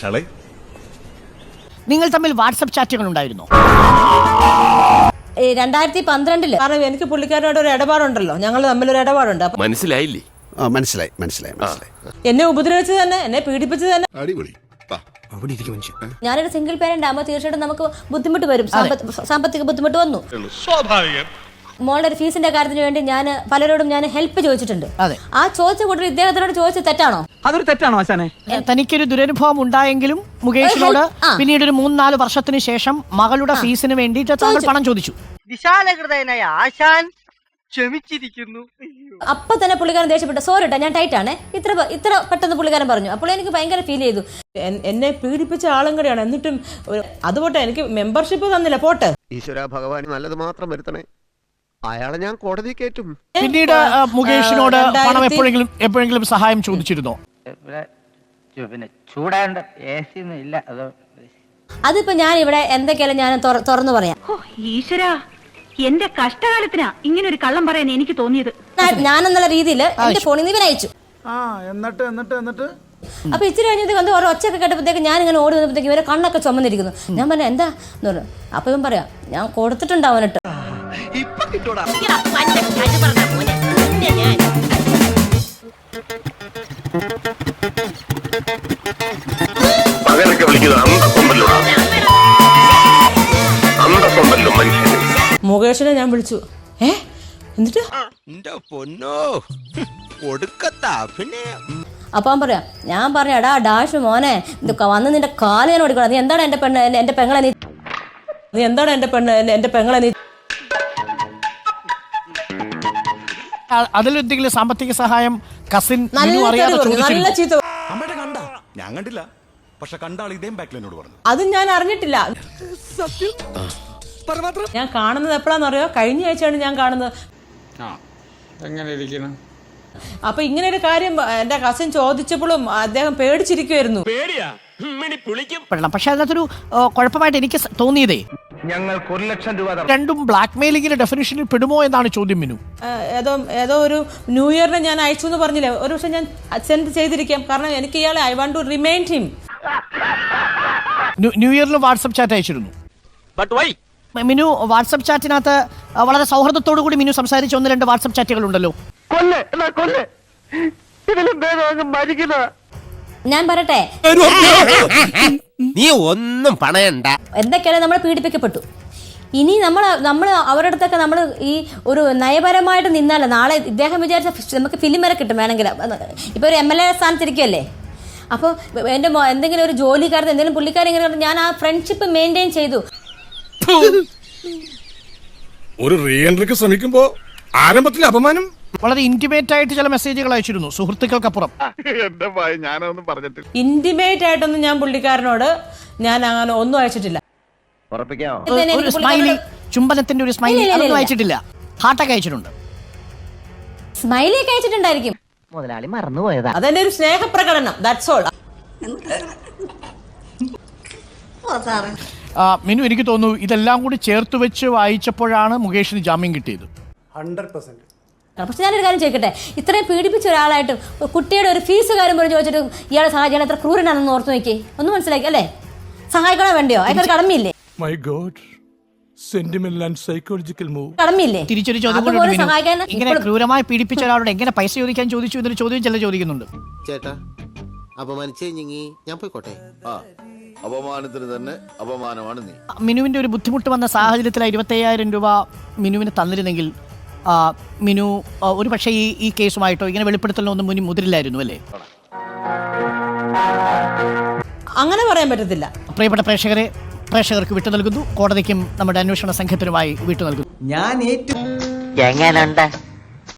ഷളേ? നിങ്ങൾ തമ്മിൽ വാട്സപ്പ് ചാറ്റുകൾ ഉണ്ടായിരുന്നോ രണ്ടായിരത്തി പന്ത്രണ്ടിൽ കാരണം എനിക്ക് പുള്ളിക്കാരനോട് ഒരു ഇടപാടുണ്ടല്ലോ. ഞങ്ങൾ ഒരു ഇടപാടുണ്ട്. മനസ്സിലായില്ലേ? മനസ്സിലായി മനസ്സിലായി മനസ്സിലായി. എന്നെ ഉപദ്രവിച്ചു തന്നെ എന്നെ പീഡിപ്പിച്ചു തന്നെ. അടിപൊളി. ഞാനൊരു സിംഗിൾ പേരന്റ് ആകുമ്പോൾ തീർച്ചയായിട്ടും നമുക്ക് ബുദ്ധിമുട്ട് വരും. സാമ്പത്തിക ബുദ്ധിമുട്ട് വന്നു. മോളുടെ ഒരു ഫീസിന്റെ കാര്യത്തിന് വേണ്ടി ഞാൻ പലരോടും ഞാൻ ഹെൽപ്പ് ചോദിച്ചിട്ടുണ്ട്. അതെ. ആ ചോദിച്ച കൂട്ടർ ഇദ്ദേഹത്തിനോട് ചോദിച്ചത് തെറ്റാണോ? അതൊരു തെറ്റാണോ ആശാനെ? തനിക്കൊരു ദുരനുഭവം ഉണ്ടായെങ്കിലും മുകേഷിനോട് ആ. പിന്നീട് ഒരു മൂന്ന് നാല് വർഷത്തിന് ശേഷം മകളുടെ ഫീസിന് വേണ്ടിയിട്ട് താങ്കൾ പണം ചോദിച്ചു. വിശാലഹൃദയനായ ആശാൻ ക്ഷമിച്ചിരിക്കുന്നു. അപ്പൊ തന്നെ പുള്ളിക്കാരൻ ദേഷ്യപ്പെട്ടു. സോറി കേട്ടോ ഞാൻ ടൈറ്റ് ആണ്. ഇത്ര പ- ഇത്ര പെട്ടെന്ന് പുള്ളിക്കാരൻ പറഞ്ഞു. അപ്പോൾ എനിക്ക് ഭയങ്കര ഫീൽ ചെയ്തു. എൻ- എന്നെ പീഡിപ്പിച്ച ആളും കൂടെയാണ്. എന്നിട്ടും ഒരു- അതുപോട്ടെ എനിക്ക് മെമ്പർഷിപ്പ് തന്നില്ല. പോട്ടെ. ഈശ്വര ഭഗവാൻ നല്ലത് മാത്രം വരുത്തണേ. അയാളെ ഞാൻ കോടതി കയറ്റും. പിന്നീട് മുകേഷിനോട് പണം എപ്പോഴെങ്കിലും എപ്പോഴെങ്കിലും സഹായം ചോദിച്ചിരുന്നോ? പിന്നെ ചൂടാണ്ട് എ സി ഒന്നും ഇല്ല. അത് അതിപ്പോ ഞാൻ ഇവിടെ എന്തൊക്കെയാലും ഞാൻ തുറ- തുറന്നു പറയാം. ഈശ്വര. എന്റെ കഷ്ടകാലത്തിനാ ഇങ്ങനെ ഒരു കള്ളം പറയാൻ എനിക്ക് തോന്നിയത്. ഞാൻ- ഞാനെന്നുള്ള രീതിയിൽ എന്റെ ഫോണിൽ നിന്ന് ഇവൻ അയച്ചു. ആ എന്നിട്ട് എന്നിട്ട് എന്നിട്ട്? അപ്പൊ ഇച്ചിരി കഴിഞ്ഞത് കണ്ട് ഓരോ ഒച്ചയൊക്കെ കേട്ടപ്പോഴത്തേക്ക് ഞാൻ ഇങ്ങനെ ഓടി വന്നപ്പോഴത്തേക്ക് ഇവരെ കണ്ണൊക്കെ ചുമന്നിരിക്കുന്നു. ഞാൻ പറഞ്ഞു എന്താ? എന്ന് പറഞ്ഞു. അപ്പൊ ഇവൻ പറയാം ഞാൻ കൊടുത്തിട്ടുണ്ട് അവനിട്ട്. വിളിക്കുന്നത് മനുഷ്യന്. മുകേഷിനെ ഞാൻ വിളിച്ചു. ഏ? എന്നിട്ട്? പൊന്നോ. ഒടുക്കത്താ പിന്നെ അപ്പൊ പറയാ ഞാൻ പറഞ്ഞു എടാ ഡാഷ് മോനെ ഇത് വന്ന് നിന്റെ കാൽ ഞാൻ ഓടിക്കണം നീ എന്താണ് എന്റെ പെണ്ണ്? എന്റെ- പെങ്ങളെ നീ നീ എന്താണ് എന്റെ പെണ്ണ്? എന്റെ പെങ്ങളെ നീ അതിലെന്തെങ്കിലും സാമ്പത്തിക സഹായം കസിൻ അറിയാതെ തെറി നല്ല ചീത്ത അമ്മയുടെ കണ്ട? ഞാൻ കണ്ടില്ല. പക്ഷെ കണ്ട ആൾ ഇതേം ബാക്കിൽ എന്നോട് പറഞ്ഞു. അത് ഞാൻ അറിഞ്ഞിട്ടില്ല. ഞാൻ കാണുന്നത് എപ്പോഴാന്ന് അറിയോ കഴിഞ്ഞ ആഴ്ചയാണ് ഞാൻ കാണുന്നത്. എങ്ങനെ ഇരിക്കണം? അപ്പൊ ഇങ്ങനെ ഒരു കാര്യം എന്റെ കസിൻ ചോദിച്ചപ്പോഴും അദ്ദേഹം പേടിച്ചിരിക്കുമായിരുന്നു പേടിയാ? പക്ഷെ അതിനകത്തൊരു കുഴപ്പമായിട്ട് എനിക്ക് തോന്നിയതേ. ഞങ്ങൾക്ക് ഒരു ലക്ഷം രൂപ രണ്ടും ബ്ലാക്ക് മെയിലിംഗിന്റെ ഡെഫിനിഷനിൽ പെടുമോ എന്നാണ് ചോദ്യം മിനു. ഏതോ ഏതോ ഒരു ന്യൂ ഇയറിന് ഞാൻ അയച്ചു എന്ന് പറഞ്ഞില്ലേ? ഒരു പക്ഷെ ഞാൻ സെൻഡ് ചെയ്തിരിക്കാം. കാരണം എനിക്ക് ഇയാളെ I want to remind him new- ഇയറിൽ വാട്സ്ആപ്പ് വാട്സപ്പ് ചാറ്റ് അയച്ചിരുന്നു. ബട്ട് വൈ മിനു വാട്സപ്പ് ചാറ്റിനകത്ത് വളരെ സൗഹൃദത്തോടു കൂടി മിനു സംസാരിച്ച ഒന്ന് രണ്ട് വാട്സപ്പ് ചാറ്റുകൾ ഉണ്ടല്ലോ കൊല്ല് എന്നാ കൊല്ല്. ഇതിലും ഭേദം ഞാൻ പറയട്ടെ? നീ ഒന്നും പണയണ്ട. എന്തൊക്കെയാണ് നമ്മൾ പീഡിപ്പിക്കപ്പെട്ടു. ഇനി നമ്മൾ നമ്മൾ അവരുടെ അടുത്തൊക്കെ നമ്മൾ ഈ ഒരു നയപരമായിട്ട് നിന്നാൽ നാളെ ഇദ്ദേഹം വിചാരിച്ച നമുക്ക് ഫിലിം വരെ കിട്ടും വേണമെങ്കിൽ. ഇപ്പോൾ ഒരു എം എൽ എ സ്ഥാനത്തിരിക്കുമല്ലേ അപ്പോൾ എന്റെ എന്തെങ്കിലും ഒരു ജോലിക്കാരൻ എന്തെങ്കിലും പുള്ളിക്കാരൻ ഇങ്ങനെ പറഞ്ഞ് ഞാൻ ആ ഫ്രണ്ട്ഷിപ്പ് മെയിന്റെയിൻ ചെയ്തു. ഒരു റീ എൻട്രിക്ക് ശ്രമിക്കുമ്പോൾ ആരംഭത്തിൽ അപമാനം? വളരെ ഇന്റിമേറ്റ് ആയിട്ട് ചില മെസ്സേജുകൾ അയച്ചിരുന്നു സുഹൃത്തുക്കൾക്കപ്പുറം. എന്റെ ഭയ ഞാനൊന്നും പറഞ്ഞിട്ടില്ല. ഇന്റിമേറ്റ് ആയിട്ടൊന്നും ഞാൻ പുള്ളിക്കാരനോട് ഞാൻ അങ്ങനെ ഒന്നും അയച്ചിട്ടില്ല. ഉറപ്പിക്കാമോ ഒരു സ്മൈലി ചുംബനത്തിന്റെ ഒരു സ്മൈലി ഇല്ല, ഇല്ല, അതൊന്നും ഇല്ല. അയച്ചിട്ടില്ല. ഹാർട്ടൊക്കെ അയച്ചിട്ടുണ്ട്. സ്മൈലി ഒക്കെ അയച്ചിട്ടുണ്ടായിരിക്കും. മുതലാളി മറന്നുപോയതാ. അതെന്റെ ഒരു സ്നേഹപ്രകടനം ദാറ്റ്സ് ഓൾ ആ, മിനു എനിക്ക് തോന്നുന്നു ഇതെല്ലാം കൂടി ചേർത്ത് വെച്ച് വായിച്ചപ്പോഴാണ് മുകേഷിന് ജാമ്യം കിട്ടിയത്. പക്ഷെ ഞാനൊരു കാര്യം ചോദിക്കട്ടെ? ഇത്രയും പീഡിപ്പിച്ച ഒരാളായിട്ട് കുട്ടിയുടെ ഒരു ഫീസ് കാര്യം പോലും ചോദിച്ചിട്ട് ഇയാളെ സഹായിക്കാൻ എത്ര ക്രൂരനാണെന്ന് ഓർത്ത് നോക്കി. ഒന്ന് മനസ്സിലാക്കി അല്ലേ? സഹായിക്കണോ വേണ്ടിയോ? അയാൾക്ക് കടമയില്ലേ? My God sentimental and psychological move കടമയില്ലേ? തിരിച്ചൊരു ചോദ്യം ഇങ്ങനെ ക്രൂരമായി പീഡിപ്പിച്ച ഒരാളോട് എങ്ങനെ പൈസ ചോദിക്കാൻ ചോദിച്ചു എന്നൊരു ചോദ്യം ചില ചോദിക്കുന്നുണ്ട്. ചേട്ടാ അപമാനിച്ചേ ഞാൻ പോയിക്കോട്ടെ? അപമാനത്തിന് തന്നെ അപമാനമാണ് നീ. മിനുവിന്റെ ഒരു ബുദ്ധിമുട്ട് വന്ന സാഹചര്യത്തിൽ ഇരുപത്തയ്യായിരം രൂപ മിനുവിന് തന്നിരുന്നെങ്കിൽ മിനു ആ, ഒരു പക്ഷേ ഈ ഈ കേസുമായിട്ടോ ഇങ്ങനെ വെളിപ്പെടുത്തലൊന്നും മുന്നിൽ മുതിരില്ലായിരുന്നു അല്ലേ? അങ്ങനെ പറയാൻ പറ്റത്തില്ല. പ്രിയപ്പെട്ട പ്രേക്ഷകരെ പ്രേക്ഷകർക്ക് വിട്ടു നൽകുന്നു. കോടതിക്കും നമ്മുടെ അന്വേഷണ സംഘത്തിനുമായി വിട്ടു നൽകുന്നു. ഞാൻ ഏറ്റവും എങ്ങനുണ്ട്?